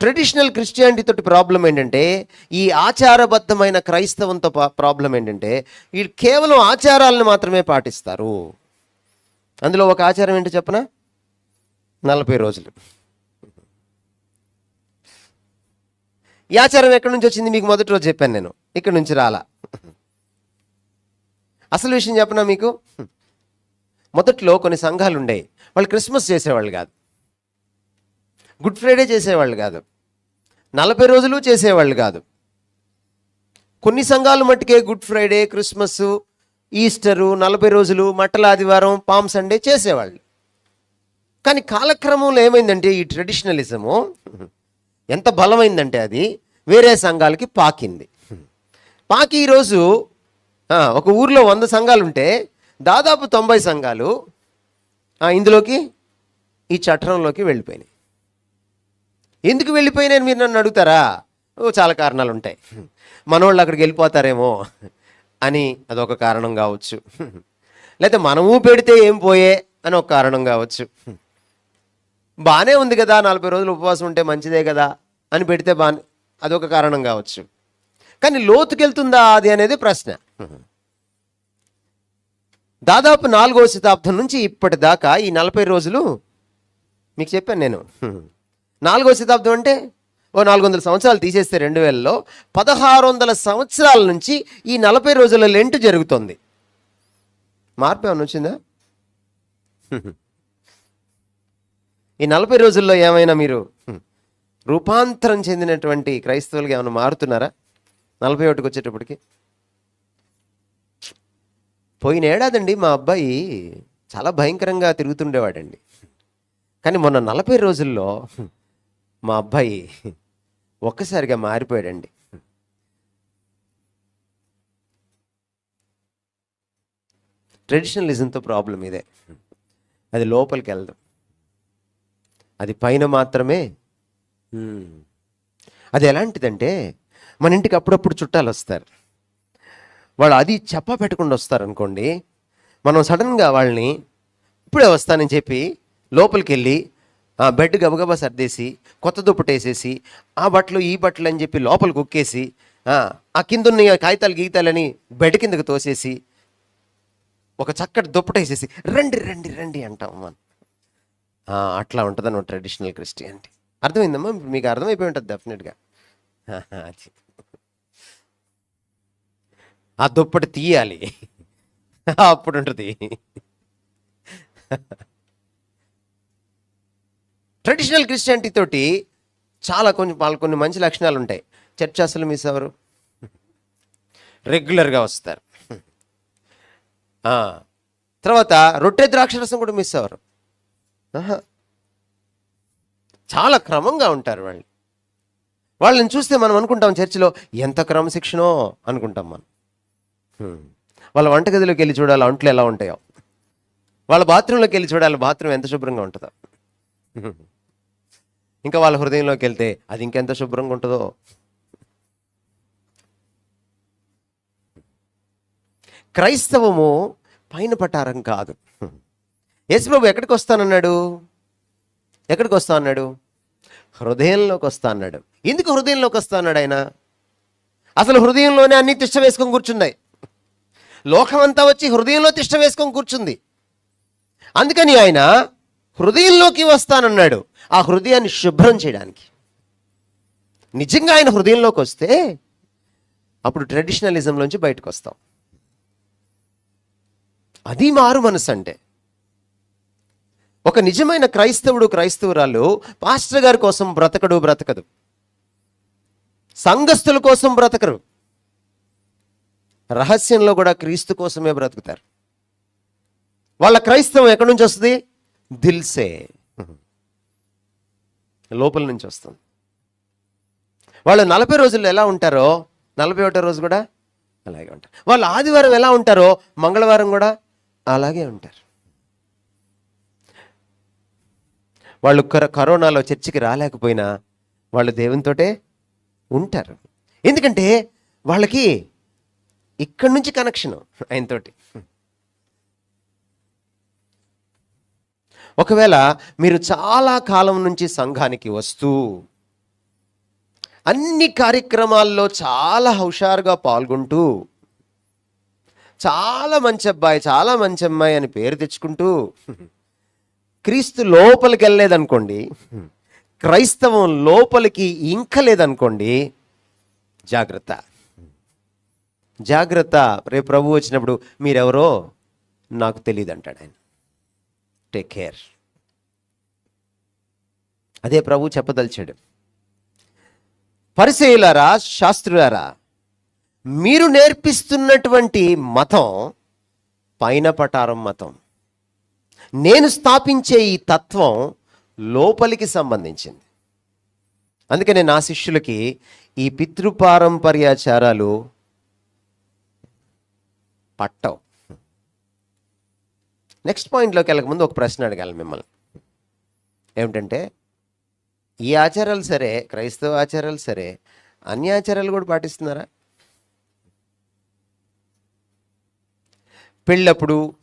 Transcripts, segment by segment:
Traditional Christianity తోటి problem ఏంటంటే ఈ ఆచారబద్ధమైన క్రైస్తవంతో ప్రాబ్లం ఏంటంటే వీళ్ళు కేవలం ఆచారాలను మాత్రమే పాటిస్తారు. అందులో ఒక ఆచారం ఏంటో చెప్పనా? నలభై రోజులు. ఈ ఆచారం ఎక్కడి నుంచి వచ్చింది? మీకు మొదటి రోజు చెప్పాను నేను. ఇక్కడి నుంచి రాలా. అసలు విషయం చెప్పనా మీకు? మొదట్లో కొన్ని సంఘాలు ఉండేవి వాళ్ళు క్రిస్మస్ చేసేవాళ్ళు కాదు. గుడ్ ఫ్రైడే చేసేవాళ్ళు కాదు. నలభై రోజులు చేసేవాళ్ళు కాదు. కొన్ని సంఘాలు మట్టుకే గుడ్ ఫ్రైడే క్రిస్మస్ ఈస్టరు నలభై రోజులు మట్టల ఆదివారం పామ్ సండే చేసేవాళ్ళు. కానీ కాలక్రమంలో ఏమైందంటే ఈ ట్రెడిషనలిజము ఎంత బలమైందంటే అది వేరే సంఘాలకి పాకింది. పాకి ఈరోజు ఒక ఊర్లో వంద సంఘాలు ఉంటే దాదాపు తొంభై సంఘాలు ఇందులోకి ఈ చట్టంలోకి వెళ్ళిపోయినాయి. ఎందుకు వెళ్ళిపోయినాను మీరు నన్ను అడుగుతారా? ఓ చాలా కారణాలు ఉంటాయి మనోళ్ళు అక్కడికి వెళ్ళిపోతారేమో అని అదొక కారణం కావచ్చు. లేకపోతే మనము పెడితే ఏం పోయే అని ఒక కారణం కావచ్చు. బాగానే ఉంది కదా నలభై రోజులు ఉపవాసం ఉంటే మంచిదే కదా అని పెడితే బాగా అదొక కారణం కావచ్చు. కానీ లోతుకెళ్తుందా అది అనేది ప్రశ్న. దాదాపు నాలుగో శతాబ్దం నుంచి ఇప్పటిదాకా ఈ నలభై రోజులు మీకు చెప్పాను నేను. నాలుగవ శతాబ్దం అంటే ఓ నాలుగు వందల సంవత్సరాలు తీసేస్తే రెండు వేలలో పదహారు వందల సంవత్సరాల నుంచి ఈ నలభై రోజుల లెంట్ జరుగుతుంది. మార్పు ఏమైనా వచ్చిందా? ఈ నలభై రోజుల్లో ఏమైనా మీరు రూపాంతరం చెందినటువంటి క్రైస్తవులుగా ఏమైనా మారుతున్నారా? నలభై ఒకటికి వచ్చేటప్పటికి? పోయిన ఏడాదండి మా అబ్బాయి చాలా భయంకరంగా తిరుగుతుండేవాడండి. కానీ మొన్న నలభై రోజుల్లో మా అబ్బాయి ఒక్కసారిగా మారిపోయాడండి. ట్రెడిషనలిజంతో ప్రాబ్లం ఇదే. అది లోపలికి వెళ్దాం అది పైన మాత్రమే. అది ఎలాంటిదంటే మన ఇంటికి అప్పుడప్పుడు చుట్టాలు వస్తారు వాళ్ళు అది చెప్ప పెట్టకుండా వస్తారు అనుకోండి మనం సడన్గా వాళ్ళని ఇప్పుడే వస్తానని చెప్పి లోపలికి వెళ్ళి బెడ్ గబగబా సర్దేసి కొత్త దుప్పటి వేసేసి ఆ బట్టలు ఈ బట్టలు అని చెప్పి లోపలికి కుక్కేసి ఆ, కింద ఉన్న కాగితాలు గీతాలని బెడ్ కిందకు తోసేసి ఒక చక్కటి దుప్పటేసేసి రండి రండి రండి అంటాం మనం. అట్లా ఉంటుందన్నమాట ట్రెడిషనల్ క్రిస్టియానిటీ అర్థమైందమ్మా? మీకు అర్థమైపోయి ఉంటుంది డెఫినెట్గా అది. ఆ దుప్పటి తీయాలి. అప్పుడు ఉంటుంది. ట్రెడిషనల్ క్రిస్టియానిటీ తోటి చాలా కొంచెం వాళ్ళు కొన్ని మంచి లక్షణాలు ఉంటాయి. చర్చ్ అసలు మిస్ అవ్వరు రెగ్యులర్గా వస్తారు. తర్వాత రొట్టె ద్రాక్షరసం కూడా మిస్ అవ్వరు చాలా క్రమంగా ఉంటారు వాళ్ళు. వాళ్ళని చూస్తే మనం అనుకుంటాం చర్చిలో ఎంత క్రమశిక్షణో అనుకుంటాం మనం. వాళ్ళ వంటగదిలోకి వెళ్ళి చూడాలి అంట్లు ఎలా ఉంటాయో. వాళ్ళ బాత్రూంలోకి వెళ్ళి చూడాలి బాత్రూమ్ ఎంత శుభ్రంగా ఉంటుందో. ఇంకా వాళ్ళ హృదయంలోకి వెళ్తే అది ఇంకెంత శుభ్రంగా ఉంటుందో. క్రైస్తవము పైన పటారం కాదు. యేసుప్రభు ఎక్కడికి వస్తానన్నాడు? ఎక్కడికి వస్తా అన్నాడు హృదయంలోకి వస్తా అన్నాడు ఎందుకు హృదయంలోకి వస్తా అన్నాడు ఆయన? అసలు హృదయంలోనే అన్ని తిష్ట వేసుకొని కూర్చున్నాయి. లోకమంతా వచ్చి హృదయంలో తిష్ట వేసుకొని కూర్చుంది. అందుకని ఆయన హృదయంలోకి వస్తానన్నాడు. ఆ హృదయాన్ని శుభ్రం చేయడానికి. నిజంగా ఆయన హృదయంలోకి వస్తే అప్పుడు ట్రెడిషనలిజంలోంచి బయటకు వస్తాం అది మారు మనసు అంటే ఒక నిజమైన క్రైస్తవుడు క్రైస్తవురాలు పాస్టర్ గారి కోసం బ్రతకడు బ్రతకదు. సంఘస్థుల కోసం బ్రతకరు. రహస్యంలో కూడా క్రీస్తు కోసమే బ్రతుకుతారు. వాళ్ళ క్రైస్తవం ఎక్కడి నుంచి వస్తుంది? దిల్సే. లోపల నుంచి వస్తుంది. వాళ్ళు నలభై రోజులు ఎలా ఉంటారో నలభై ఒకటో రోజు కూడా అలాగే ఉంటారు. వాళ్ళు ఆదివారం ఎలా ఉంటారో మంగళవారం కూడా అలాగే ఉంటారు. వాళ్ళు కరోనాలో చర్చికి రాలేకపోయినా వాళ్ళు దేవునితోటే ఉంటారు. ఎందుకంటే వాళ్ళకి ఇక్కడి నుంచి కనెక్షన్ ఆయనతోటి. ఒకవేళ మీరు చాలా కాలం నుంచి సంఘానికి వస్తూ అన్ని కార్యక్రమాల్లో చాలా హుషారుగా పాల్గొంటూ చాలా మంచి అబ్బాయి చాలా మంచి అమ్మాయి అని పేరు తెచ్చుకుంటూ క్రీస్తు లోపలికి వెళ్ళలేదనుకోండి క్రైస్తవం లోపలికి ఇంకలేదనుకోండి జాగ్రత్త. జాగ్రత్త. రేపు ప్రభు వచ్చినప్పుడు మీరెవరో నాకు తెలియదు అంటాడు ఆయన. టేక్ కేర్ అదే ప్రభు చెప్పదలిచాడు. పరిచయులారా శాస్త్రులారా మీరు నేర్పిస్తున్నటువంటి మతం పైన పటారం మతం. నేను స్థాపించే ఈ తత్వం లోపలికి సంబంధించింది. అందుకనే నా శిష్యులకి ఈ పితృపారంపర్యాచారాలు పట్టవు. నెక్స్ట్ పాయింట్లోకి వెళ్ళకముందు ఒక ప్రశ్న అడగాలి మిమ్మల్ని. ఏమిటంటే ఈ ఆచారాలు సరే క్రైస్తవ ఆచారాలు సరే అన్ని ఆచారాలు కూడా పాటిస్తున్నారా? పెళ్ళప్పుడు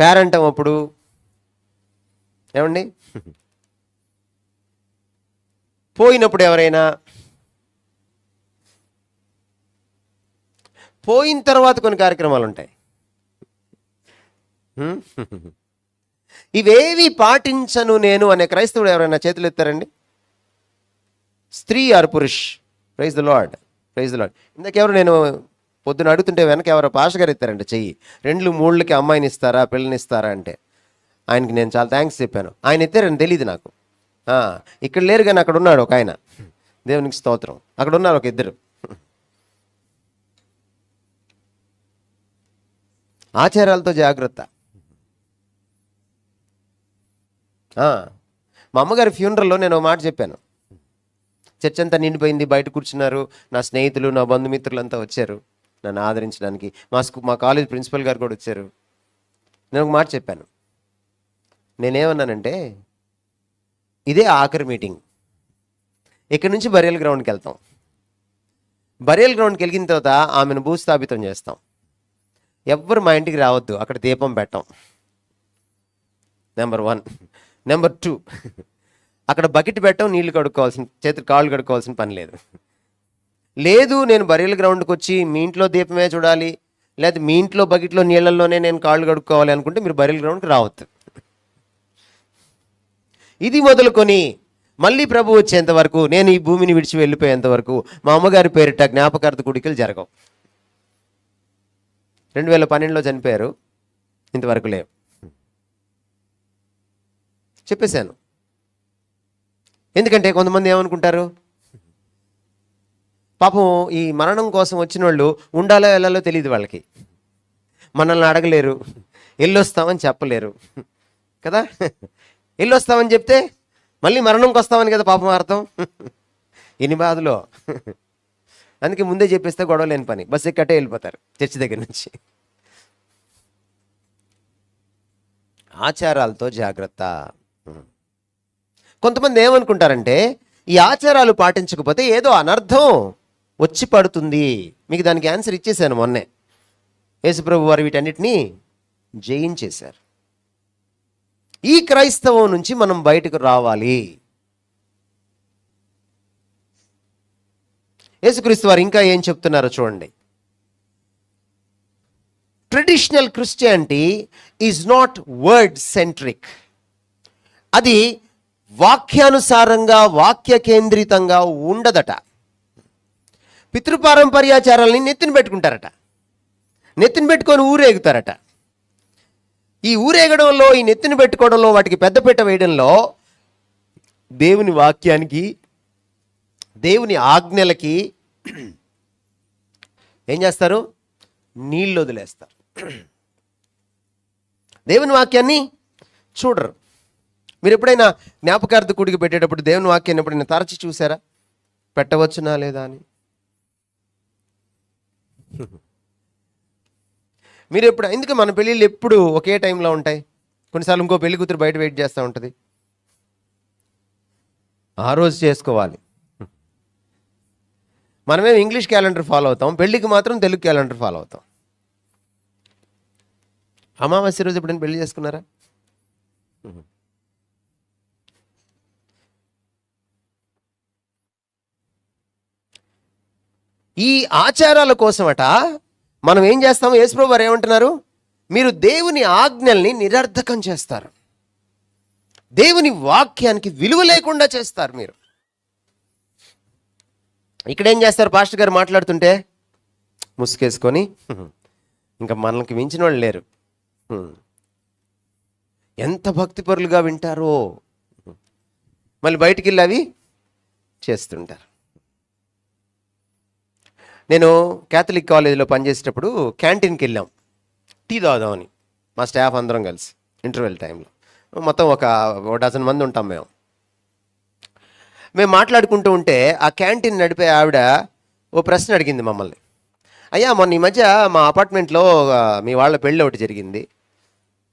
పేరంటం అప్పుడు ఏమండి? పోయినప్పుడు ఎవరైనా పోయిన తర్వాత కొన్ని కార్యక్రమాలు ఉంటాయి. ఇవేవి పాటించను నేను అనే క్రైస్తవుడు ఎవరైనా చేతులు ఎత్తారండి? స్త్రీ or Purush. Praise the Lord praise the Lord ఇందాకెవరు నేను పొద్దున అడుగుతుంటే వెనక ఎవరో పాష గారు ఎత్తారంట చెయ్యి. రెండు మూళ్ళకి అమ్మాయిని ఇస్తారా పిల్లని ఇస్తారా అంటే. ఆయనకి నేను చాలా థ్యాంక్స్ చెప్పాను. ఆయన ఎత్తారని తెలియదు నాకు. ఇక్కడ లేరు కానీ అక్కడ ఉన్నాడు ఒక ఆయన. దేవునికి స్తోత్రం. అక్కడ ఉన్నారు ఒక ఇద్దరు. ఆచారాలతో జాగ్రత్త ఆ, మా అమ్మగారి ఫ్యూనరల్లో నేను ఒక మాట చెప్పాను. చర్చ అంతా నిండిపోయింది బయట కూర్చున్నారు నా స్నేహితులు నా బంధుమిత్రులు అంతా వచ్చారు నన్ను ఆదరించడానికి. మా స్కూ మా కాలేజ్ ప్రిన్సిపల్ గారు కూడా వచ్చారు. నేను ఒక మాట చెప్పాను. నేనేమన్నానంటే ఇదే ఆఖరి మీటింగ్ ఇక్కడి నుంచి బరియల్ గ్రౌండ్కి వెళ్తాం. బరియల్ గ్రౌండ్కి వెళ్ళిన తర్వాత ఆమెను భూస్థాపితం చేస్తాం. ఎవ్వరు మా ఇంటికి రావద్దు అక్కడ దీపం పెట్టాం. నెంబర్ వన్ నెంబర్ టూ అక్కడ బకెట్ పెట్టాం నీళ్ళు కడుక్కోవాల్సిన చేతులు కాళ్ళు కడుక్కోవాల్సిన పని లేదు. లేదు నేను బరియల్ గ్రౌండ్కి వచ్చి మీ ఇంట్లో దీపమే చూడాలి లేదా మీ ఇంట్లో బకెట్లో నీళ్ళల్లోనే నేను కాళ్ళు కడుక్కోవాలి అనుకుంటే మీరు బరియల్ గ్రౌండ్కి రావద్దు. ఇది మొదలుకొని మళ్ళీ ప్రభు వచ్చేంత వరకు నేను ఈ భూమిని విడిచి వెళ్ళిపోయేంత వరకు మా అమ్మగారి పేరిట జ్ఞాపకార్థ కుడికలు జరగవు. రెండు వేల పన్నెండులో చనిపోయారు ఇంతవరకు లేవు. చెప్పేశాను. ఎందుకంటే కొంతమంది ఏమనుకుంటారు? పాపం ఈ మరణం కోసం వచ్చిన వాళ్ళు ఉండాలో వెళ్ళాలో తెలియదు వాళ్ళకి. మనల్ని అడగలేరు. ఎల్లొస్తామని చెప్పలేరు. కదా? ఎల్లొస్తామని చెప్తే మళ్ళీ మరణంకి వస్తామని కదా పాపం అర్థం? ఎన్ని బాధలో. అందుకే ముందే చెప్పేస్తే గొడవ లేని పని. బస్ ఎక్కటే వెళ్ళిపోతారు చర్చి దగ్గర నుంచి. ఆచారాలతో జాగ్రత్త. కొంతమంది ఏమనుకుంటారంటే ఈ ఆచారాలు పాటించకపోతే ఏదో అనర్థం వచ్చి పడుతుంది. మీకు దానికి ఆన్సర్ ఇచ్చేసాను మొన్నే. యేసుప్రభు వారు వీటన్నిటినీ జయించేశారు. ఈ క్రైస్తవం నుంచి మనం బయటకు రావాలి. యేసుక్రీస్తు వారు ఇంకా ఏం చెప్తున్నారో చూడండి. Traditional Christianity is not word centric. అది వాక్యానుసారంగా వాక్య కేంద్రితంగా ఉండదట. పితృపారంపర్యాచారాలని నెత్తిన పెట్టుకుంటారట. నెత్తిన పెట్టుకొని ఊరేగుతారట. ఈ ఊరేగడంలో ఈ నెత్తిన పెట్టుకోవడంలో వాటికి పెద్దపీట వేయడంలో దేవుని వాక్యానికి దేవుని ఆజ్ఞలకి ఏం చేస్తారు? నీళ్ళు వదిలేస్తారు. దేవుని వాక్యాన్ని చూడరు. మీరు ఎప్పుడైనా జ్ఞాపకార్థకుడికి పెట్టేటప్పుడు దేవుని వాక్యాన్ని ఎప్పుడైనా తరచి చూసారా పెట్టవచ్చునా లేదా అని? మీరు ఎప్పుడు ఎందుకు మన పెళ్ళిళ్ళు ఎప్పుడు ఒకే టైంలో ఉంటాయి? కొన్నిసార్లు ఇంకో పెళ్ళి కూతురు బయట వెయిట్ చేస్తూ ఉంటుంది. ఆ రోజు చేసుకోవాలి. మనమేం ఇంగ్లీష్ క్యాలెండర్ ఫాలో అవుతాం పెళ్ళికి మాత్రం తెలుగు క్యాలెండర్ ఫాలో అవుతాం. అమావాస్య రోజు ఎప్పుడైనా పెళ్ళి చేసుకున్నారా? ఈ ఆచారాల కోసమట మనం ఏం చేస్తాము యేసుప్రభు వారు ఏమంటున్నారు? మీరు దేవుని ఆజ్ఞల్ని నిరర్ధకం చేస్తారు. దేవుని వాక్యానికి విలువ లేకుండా చేస్తారు మీరు. ఇక్కడ ఏం చేస్తారు? పాస్టర్ గారు మాట్లాడుతుంటే ముసుకేసుకొని ఇంకా మనకి మించిన వాళ్ళు లేరు. ఎంత భక్తిపరులుగా వింటారో. మళ్ళీ బయటికి వెళ్ళి అవి చేస్తుంటారు. నేను క్యాథలిక్ కాలేజీలో పనిచేసేటప్పుడు క్యాంటీన్కి వెళ్ళాం టీ తాగుదామని. మా స్టాఫ్ అందరం కలిసి ఇంటర్వెల్ టైంలో. మొత్తం ఒక ఒక డజన్ మంది ఉంటాం మేము. మేము మాట్లాడుకుంటూ ఉంటే ఆ క్యాంటీన్ నడిపే ఆవిడ ఓ ప్రశ్న అడిగింది మమ్మల్ని. అయ్యా మొన్న ఈ మధ్య మా అపార్ట్మెంట్లో మీ వాళ్ళ పెళ్ళి ఒకటి జరిగింది.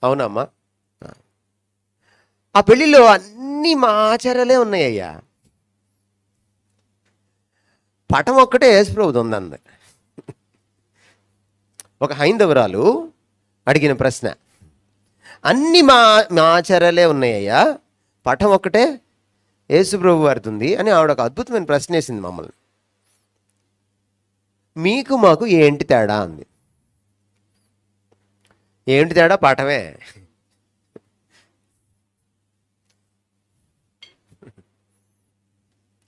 అవునమ్మా. ఆ. పెళ్ళిలో అన్నీ మా ఆచారాలే ఉన్నాయి అయ్యా పటం ఒక్కటే యేసుప్రభుది ఉందంది. ఒక హైందవరాలు అడిగిన ప్రశ్న అన్ని మా మా ఆచారాలే ఉన్నాయ్యా పటం ఒక్కటే యేసుప్రభు వారిది ఉంది అని ఆవిడ ఒక అద్భుతమైన ప్రశ్న వేసింది మమ్మల్ని. మీకు మాకు ఏంటి తేడా అంది. ఏంటి తేడా? పటమే.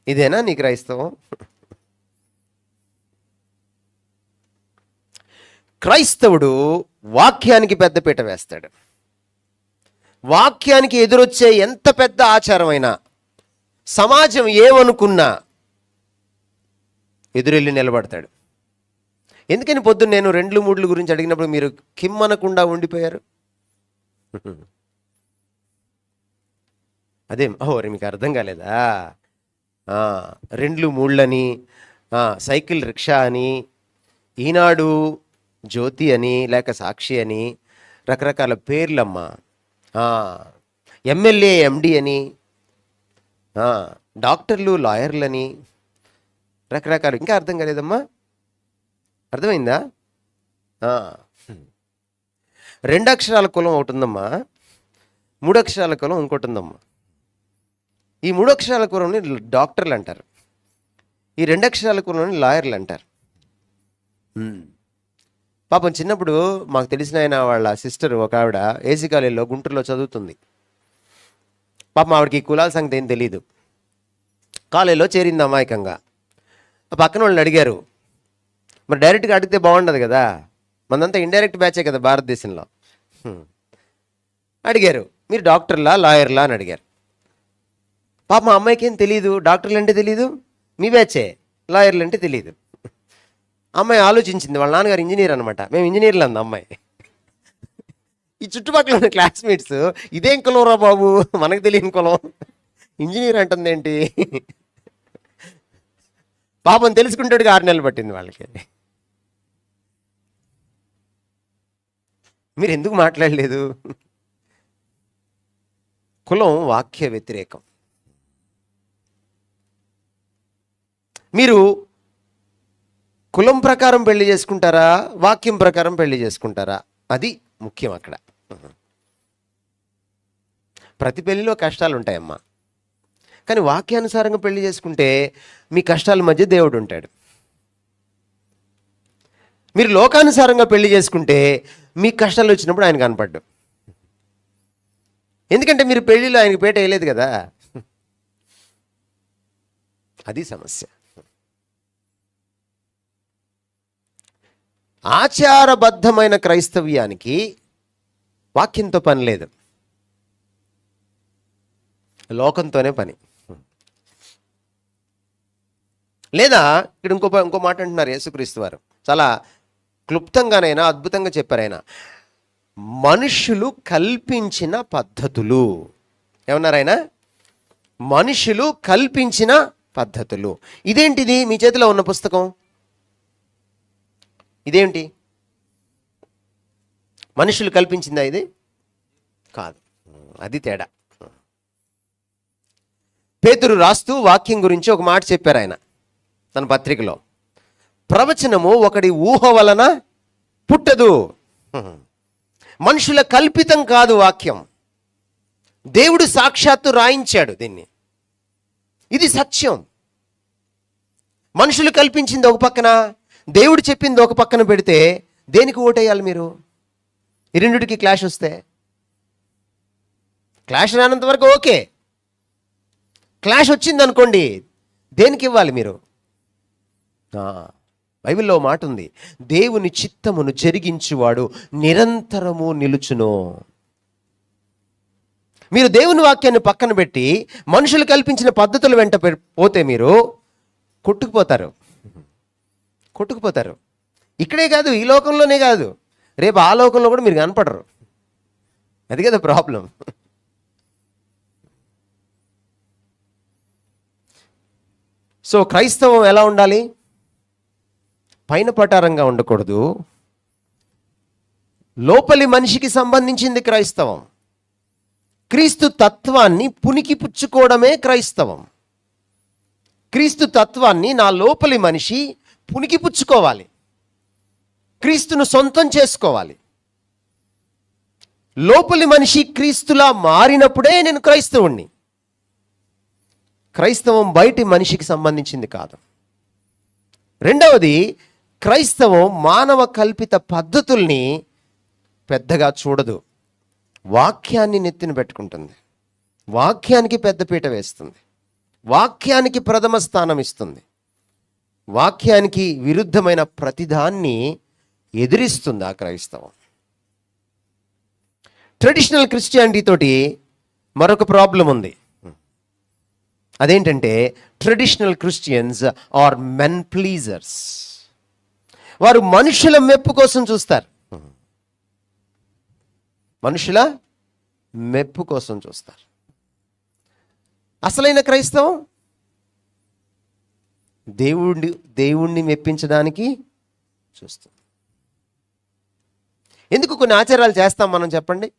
ఇదేనా నీ క్రైస్తవం? క్రైస్తవుడు వాక్యానికి పెద్దపీట వేస్తాడు. వాక్యానికి ఎదురొచ్చే ఎంత పెద్ద ఆచారమైనా సమాజం ఏమనుకున్నా ఎదురెళ్ళి నిలబడతాడు. ఎందుకని పొద్దున్న నేను రెండు మూడ్ల గురించి అడిగినప్పుడు మీరు కిమ్మనకుండా ఉండిపోయారు? అదే ఓ మీకు అర్థం కాలేదా? రెండ్లు మూళ్ళని సైకిల్ రిక్షా అని ఈనాడు జ్యోతి అని లేక సాక్షి అని రకరకాల పేర్లమ్మా. ఎమ్మెల్యే ఎండి అని డాక్టర్లు లాయర్లని రకరకాలు. ఇంకా అర్థం కాలేదమ్మా? అర్థమైందా? రెండు అక్షరాల కులం ఒకటి ఉందమ్మా. మూడు అక్షరాల కులం ఇంకోటి ఉందమ్మా. ఈ మూడు అక్షరాల కులంని డాక్టర్లు అంటారు. ఈ రెండు అక్షరాల కులంని లాయర్లు అంటారు. పాపం చిన్నప్పుడు మాకు తెలిసిన ఆయన వాళ్ళ సిస్టర్ ఒక ఆవిడ ఏసీ కాలేజీలో గుంటూరులో చదువుతుంది. పాపం ఆవిడకి కులాల సంగతి ఏం తెలియదు కాలేజీలో చేరింది అమాయకంగా. పక్కన వాళ్ళని అడిగారు మరి డైరెక్ట్గా అడిగితే బాగుండదు కదా? మనంతా ఇండైరెక్ట్ బ్యాచే కదా భారతదేశంలో? అడిగారు మీరు డాక్టర్లా లాయర్లా? అని అడిగారు. పాప మా అమ్మాయికి ఏం తెలియదు డాక్టర్లు అంటే తెలియదు మీ బ్యాచే లాయర్లు అంటే తెలియదు అమ్మాయి ఆలోచించింది వాళ్ళ నాన్నగారు ఇంజనీర్ అనమాట మేము ఇంజనీర్లు అంది అమ్మాయి. ఈ చుట్టుపక్కల ఉన్న క్లాస్మేట్స్ ఇదేం కులంరా బాబు మనకు తెలియని కులం. ఇంజనీర్ అంటుంది ఏంటి? పాపం తెలుసుకుంటాడుగా ఆరు నెలలు పట్టింది వాళ్ళకి. మీరు ఎందుకు మాట్లాడలేదు? కులం వాక్య వ్యతిరేకం. మీరు కులం ప్రకారం పెళ్ళి చేసుకుంటారా? వాక్యం ప్రకారం పెళ్ళి చేసుకుంటారా? అది ముఖ్యం అక్కడ. ప్రతి పెళ్ళిలో కష్టాలు ఉంటాయమ్మా కానీ వాక్యానుసారంగా పెళ్ళి చేసుకుంటే మీ కష్టాల మధ్య దేవుడు ఉంటాడు మీరు లోకానుసారంగా పెళ్ళి చేసుకుంటే మీ కష్టాలు వచ్చినప్పుడు ఆయన కనపడ్డు. ఎందుకంటే మీరు పెళ్ళిలో ఆయనకు పేట వేయలేదు కదా? అది సమస్య. ఆచారబద్ధమైన క్రైస్తవ్యానికి వాక్యంతో పని లేదు. లోకంతోనే పని. లేదా ఇక్కడ ఇంకో ఇంకో మాట అంటున్నారు యేసుక్రీస్తు వారు. చాలా క్లుప్తంగానైనా అద్భుతంగా చెప్పారు ఆయన. మనుషులు కల్పించిన పద్ధతులు. ఏమన్నారు ఆయన? మనుషులు కల్పించిన పద్ధతులు. ఇదేంటిది? మీ చేతిలో ఉన్న పుస్తకం? ఇదేంటి? మనుషులు కల్పించిందా ఇది? కాదు. అది తేడా. పేతురు రాస్తూ వాక్యం గురించి ఒక మాట చెప్పారు ఆయన తన పత్రికలో. ప్రవచనము ఒకడి ఊహ వలన పుట్టదు. మనుషుల కల్పితం కాదు వాక్యం. దేవుడు సాక్షాత్తు రాయించాడు దీన్ని. ఇది సత్యం. మనుషులు కల్పించింది ఒక పక్కన దేవుడు చెప్పింది ఒక పక్కన పెడితే దేనికి ఓటేయాలి మీరు? ఈ రెండిటికి క్లాష్ వస్తే. క్లాష్ రానంత వరకు ఓకే. క్లాష్ వచ్చింది అనుకోండి దేనికి ఇవ్వాలి మీరు? బైబిల్లో మాట ఉంది. దేవుని చిత్తమును జరిగించువాడు నిరంతరము నిలుచును. మీరు దేవుని వాక్యాన్ని పక్కన పెట్టి మనుషులు కల్పించిన పద్ధతుల వెంట పోతే మీరు కొట్టుకుపోతారు. కొట్టుకుపోతారు. ఇక్కడే కాదు ఈ లోకంలోనే కాదు. రేపు ఆ లోకంలో కూడా మీరు కనపడరు. అది కదా ప్రాబ్లం. సో క్రైస్తవం ఎలా ఉండాలి? పైన పటారంగా ఉండకూడదు. లోపలి మనిషికి సంబంధించింది క్రైస్తవం. క్రీస్తు తత్వాన్ని పునికి పుచ్చుకోవడమే క్రైస్తవం. క్రీస్తు తత్వాన్ని నా లోపలి మనిషి పుణికిపుచ్చుకోవాలి. క్రీస్తును సొంతం చేసుకోవాలి. లోపలి మనిషి క్రీస్తులా మారినప్పుడే నేను క్రైస్తవుణ్ణి. క్రైస్తవం బయటి మనిషికి సంబంధించింది కాదు. రెండవది క్రైస్తవం మానవ కల్పిత పద్ధతుల్ని పెద్దగా చూడదు. వాక్యాన్ని నెత్తిన పెట్టుకుంటుంది. వాక్యానికి పెద్దపీట వేస్తుంది. వాక్యానికి ప్రథమ స్థానం ఇస్తుంది. వాక్యానికి విరుద్ధమైన ప్రతిదాన్ని ఎదిరిస్తుంది ఆ క్రైస్తవం. ట్రెడిషనల్ క్రిస్టియానిటీ తోటి మరొక ప్రాబ్లం ఉంది. అదేంటంటే traditional Christians are men pleasers వారు మనుషుల మెప్పు కోసం చూస్తారు. మనుషుల మెప్పు కోసం చూస్తారు. అసలైన క్రైస్తవం దేవుడి దేవుణ్ణి మెప్పించడానికి చూస్తుంది ఎందుకు కొన్ని ఆచారాలు చేస్తాం మనం చెప్పండి?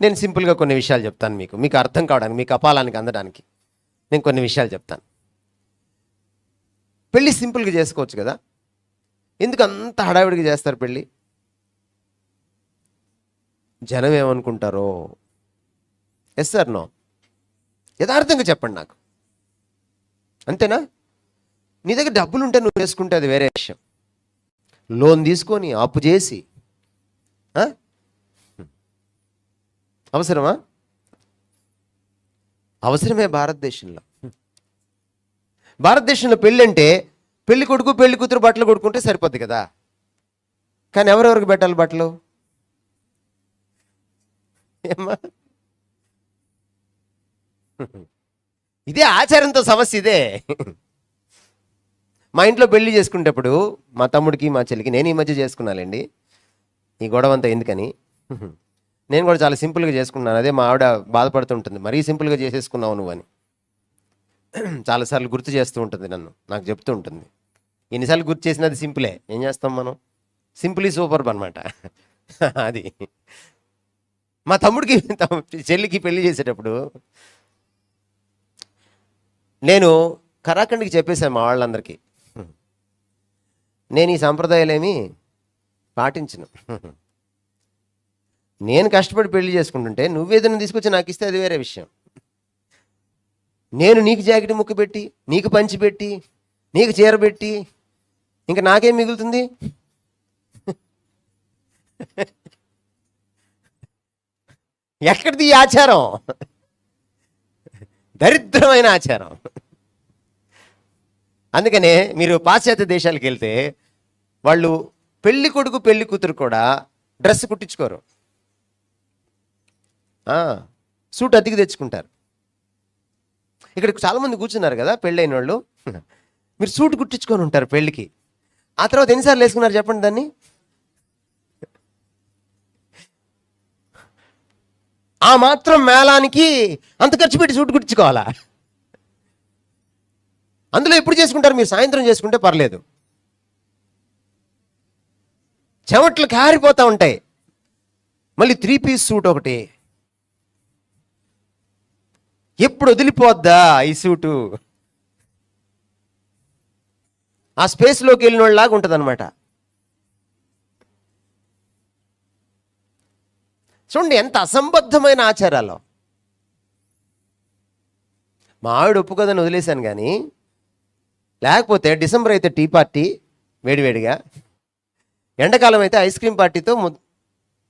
నేను సింపుల్గా కొన్ని విషయాలు చెప్తాను మీకు. మీకు అర్థం కావడానికి మీకు అపాలానికి అందడానికి నేను కొన్ని విషయాలు చెప్తాను. పెళ్ళి సింపుల్గా చేసుకోవచ్చు కదా? ఎందుకు అంత హడావిడిగా చేస్తారు పెళ్ళి జనం ఏమనుకుంటారో? ఎస్ సార్ నో యథార్థంగా చెప్పండి నాకు. అంతేనా? నీ దగ్గర డబ్బులు ఉంటే నువ్వు వేసుకుంటే అది వేరే విషయం. లోన్ తీసుకొని అప్పు చేసి అవసరమా? అవసరమే భారతదేశంలో. భారతదేశంలో పెళ్ళి అంటే పెళ్ళి కొడుకు పెళ్ళి కూతురు బట్టలు కొడుకుంటే సరిపోద్ది కదా. కానీ ఎవరెవరికి పెట్టాలి బట్టలు? ఏమా ఇదే ఆచారంతో సమస్య ఇదే. మా ఇంట్లో పెళ్ళి చేసుకునేటప్పుడు మా తమ్ముడికి మా చెల్లికి నేను ఈ మధ్య చేసుకున్నానండి ఈ గొడవ అంతా ఎందుకని? నేను కూడా చాలా సింపుల్గా చేసుకున్నాను అదే మా ఆవిడ బాధపడుతుంటుంది. మరీ సింపుల్గా చేసేసుకున్నావు నువ్వు అని. చాలాసార్లు గుర్తు చేస్తూ ఉంటుంది నన్ను. నాకు చెప్తూ ఉంటుంది. ఎన్నిసార్లు గుర్తు చేసినది సింపులే. ఏం చేస్తాం మనం? సింపులీ సూపర్ అనమాట అది. మా తమ్ముడికి చెల్లికి పెళ్ళి చేసేటప్పుడు నేను కరాఖండ్కి చెప్పేశాను మా వాళ్ళందరికీ. నేను ఈ సంప్రదాయాలేమి పాటించను. నేను కష్టపడి పెళ్ళి చేసుకుంటుంటే నువ్వేదైనా తీసుకొచ్చి నాకు ఇస్తే అది వేరే విషయం. నేను నీకు జాకెట్ ముక్కు పెట్టి నీకు పంచి పెట్టి నీకు చీర పెట్టి ఇంకా నాకేం మిగులుతుంది? ఎక్కడిది ఈ ఆచారం? దరిద్రమైన ఆచారం. అందుకనే మీరు పాశ్చాత్య దేశాలకు వెళ్తే వాళ్ళు పెళ్ళి కొడుకు పెళ్ళి కూతురు కూడా డ్రెస్ కుట్టించుకోరు. సూట్ అతికి తెచ్చుకుంటారు. ఇక్కడ చాలామంది కూర్చున్నారు కదా పెళ్ళైన వాళ్ళు. మీరు సూట్ కుట్టించుకొని ఉంటారు పెళ్ళికి. ఆ తర్వాత ఎన్నిసార్లు వేసుకున్నారు చెప్పండి దాన్ని? ఆ మాత్రం మేళానికి అంత ఖర్చు పెట్టి సూట్ కుట్టించుకోవాలా? అందులో ఎప్పుడు చేసుకుంటారు? మీరు సాయంత్రం చేసుకుంటే పర్లేదు. చెమట్లు కారిపోతూ ఉంటాయి. మళ్ళీ త్రీ పీస్ సూట్ ఒకటి. ఎప్పుడు వదిలిపోద్దా ఈ సూటు? ఆ స్పేస్లోకి వెళ్ళిన వాళ్ళలాగా ఉంటుంది అనమాట చూడండి ఎంత అసంబద్ధమైన ఆచారాలు. మా ఆవిడ ఒప్పుకోదని వదిలేశాను కానీ లేకపోతే డిసెంబర్ అయితే టీ పార్టీ వేడివేడిగా ఎండాకాలం అయితే ఐస్ క్రీమ్ పార్టీతో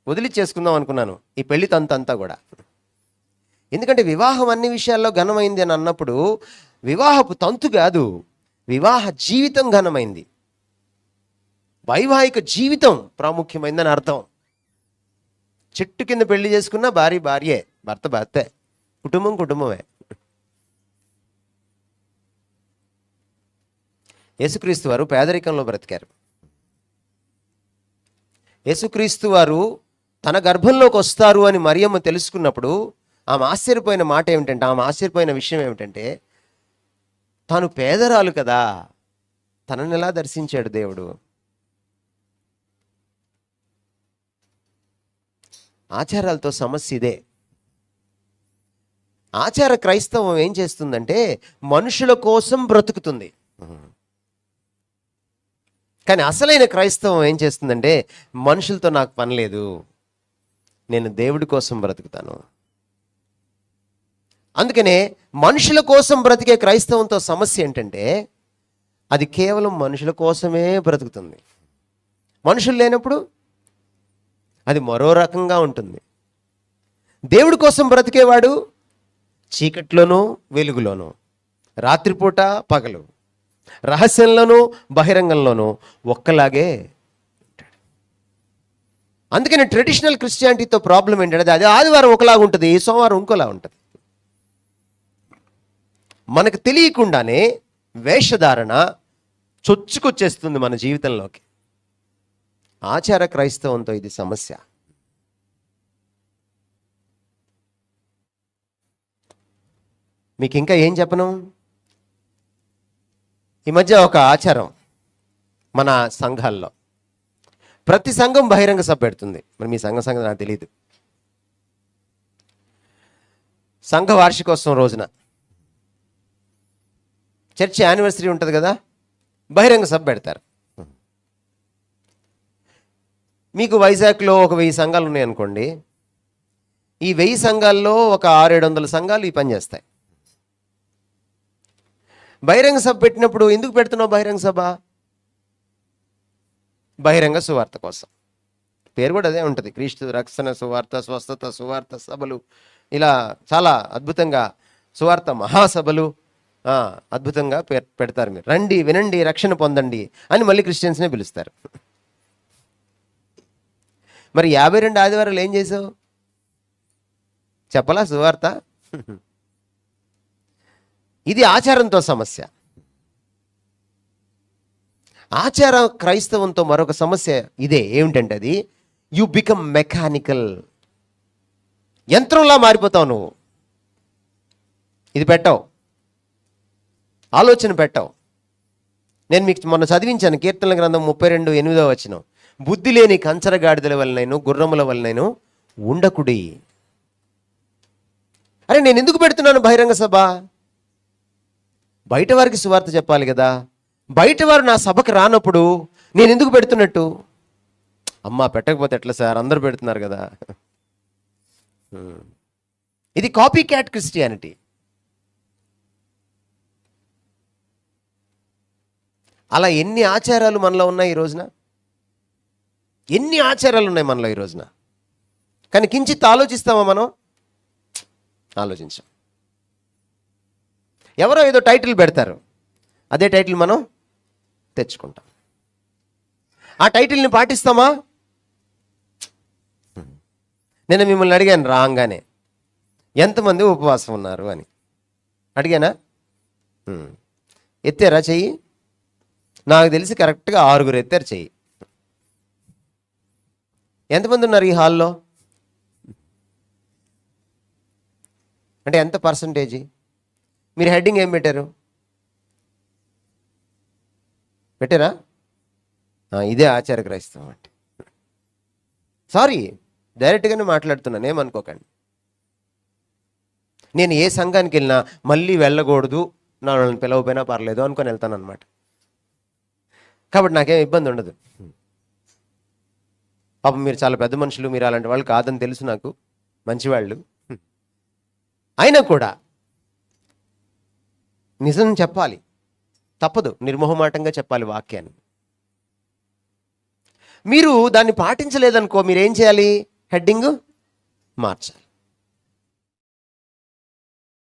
వదిలి చేసుకుందాం అనుకున్నాను ఈ పెళ్ళి తంత అంతా కూడా. ఎందుకంటే వివాహం అన్ని విషయాల్లో ఘనమైంది అని అన్నప్పుడు వివాహపు తంతు కాదు వివాహ జీవితం ఘనమైంది. వైవాహిక జీవితం ప్రాముఖ్యమైందని అర్థం. చెట్టు కింద పెళ్ళి చేసుకున్న భార్య భార్యే భర్త భర్తే కుటుంబం కుటుంబమే. యేసుక్రీస్తు వారు పేదరికంలో బ్రతికారు. యేసుక్రీస్తు వారు తన గర్భంలోకి వస్తారు అని మరియమ్మ తెలుసుకున్నప్పుడు ఆమె ఆశ్చర్యపోయిన మాట ఏమిటంటే ఆమె ఆశ్చర్యపోయిన విషయం ఏమిటంటే తాను పేదరాలు కదా తనని ఎలా దర్శించాడు దేవుడు? ఆచారాలతో సమస్య ఇదే. ఆచార క్రైస్తవం ఏం చేస్తుందంటే మనుషుల కోసం బ్రతుకుతుంది. కానీ అసలైన క్రైస్తవం ఏం చేస్తుందంటే మనుషులతో నాకు పని లేదు. నేను దేవుడి కోసం బ్రతుకుతాను. అందుకనే మనుషుల కోసం బ్రతికే క్రైస్తవంతో సమస్య ఏంటంటే అది కేవలం మనుషుల కోసమే బ్రతుకుతుంది. మనుషులు లేనప్పుడు అది మరో రకంగా ఉంటుంది. దేవుడి కోసం బ్రతికేవాడు చీకట్లోనూ వెలుగులోనూ. రాత్రిపూట పగలు. రహస్యంలోనూ బహిరంగంలోనూ ఒక్కలాగే అందుకని ట్రెడిషనల్ క్రిస్టియానిటీతో ప్రాబ్లం ఏంటంటే అది ఆదివారం ఒకలాగా ఉంటుంది సోమవారం ఇంకోలా ఉంటుంది. మనకు తెలియకుండానే వేషధారణ చొచ్చుకొచ్చేస్తుంది మన జీవితంలోకి. ఆచార క్రైస్తవంతో ఇది సమస్య. మీకు ఇంకా ఏం చెప్పను? ఈ మధ్య ఒక ఆచారం మన సంఘాల్లో. ప్రతి సంఘం బహిరంగ సభ పెడుతుంది. మరి మీ సంఘం సంగతి నాకు తెలియదు సంఘ వార్షికోత్సవం రోజున చర్చి యానివర్సరీ ఉంటుంది కదా బహిరంగ సభ పెడతారు. మీకు వైజాగ్లో ఒక వెయ్యి సంఘాలు ఉన్నాయనుకోండి ఈ వెయ్యి సంఘాల్లో ఒక ఆరేడు వందల సంఘాలు ఈ పని చేస్తాయి. బహిరంగ సభ పెట్టినప్పుడు ఎందుకు పెడుతున్నావు బహిరంగ సభ? బహిరంగ సువార్త కోసం. పేరు కూడా అదే ఉంటుంది. క్రీస్తు రక్షణ సువార్త స్వస్థత సువార్త సభలు. ఇలా చాలా అద్భుతంగా సువార్త మహాసభలు అద్భుతంగా పెడతారు మీరు. రండి వినండి రక్షణ పొందండి అని మళ్ళీ క్రిస్టియన్స్నే పిలుస్తారు. మరి యాభై రెండు ఆదివారాలు ఏం చేసావు? చెప్పలా సువార్త? ఇది ఆచారంతో సమస్య. ఆచార క్రైస్తవంతో మరొక సమస్య ఇదే. ఏమిటంటే అది యు బికమ్ మెకానికల్ యంత్రంలా మారిపోతావు నువ్వు. ఇది పెట్టావు. ఆలోచన పెట్టావు. నేను మీకు మొన్న చదివించాను కీర్తనల గ్రంథం ముప్పై రెండు ఎనిమిదో వచ్చిన బుద్ధి లేని కంచరగాడిదల వలనైను గుర్రముల వలనైను ఉండకుడి. అరే నేను ఎందుకు పెడుతున్నాను బహిరంగ సభ? బయట వారికి సువార్త చెప్పాలి కదా. బయట వారు నా సభకు రానప్పుడు నేను ఎందుకు పెడుతున్నట్టు? అమ్మా పెట్టకపోతే ఎట్లా సార్? అందరూ పెడుతున్నారు కదా. ఇది కాపీ క్యాట్ క్రిస్టియానిటీ అలా ఎన్ని ఆచారాలు మనలో ఉన్నాయి ఈ రోజున? ఎన్ని ఆచారాలు ఉన్నాయి మనలో ఈ రోజున? కానీ కించిత్ ఆలోచిస్తామా మనం? ఆలోచించాం. ఎవరో ఏదో టైటిల్ పెడతారు. అదే టైటిల్ మనం తెచ్చుకుంటాం. ఆ టైటిల్ని పాటిస్తామా? నేను మిమ్మల్ని అడిగాను రాగానే ఎంతమంది ఉపవాసం ఉన్నారు? అని. అడిగానా? ఎత్తారా చెయ్యి? నాకు తెలిసి కరెక్ట్గా ఆరుగురు ఎత్తారు చెయ్యి. ఎంతమంది ఉన్నారు ఈ హాల్లో? అంటే ఎంత పర్సంటేజీ? మీరు హెడ్డింగ్ ఏం పెట్టారు? పెట్టారా? ఇదే ఆచార క్రైస్తవం అంటే. సారీ డైరెక్ట్గానే మాట్లాడుతున్నాను ఏమనుకోకండి. నేను ఏ సంఘానికి వెళ్ళినా మళ్ళీ వెళ్ళకూడదు నా వాళ్ళని పిలవపోయినా పర్లేదు అనుకొని వెళ్తాను అనమాట కాబట్టి నాకేం ఇబ్బంది ఉండదు. పాపం మీరు చాలా పెద్ద మనుషులు మీరు అలాంటి వాళ్ళు కాదని తెలుసు నాకు మంచివాళ్ళు. అయినా కూడా నిజం చెప్పాలి. తప్పదు. నిర్మోహమాటంగా చెప్పాలి వాక్యాన్ని. మీరు దాన్ని పాటించలేదనుకో మీరేం చేయాలి? హెడ్డింగ్ మార్చాలి.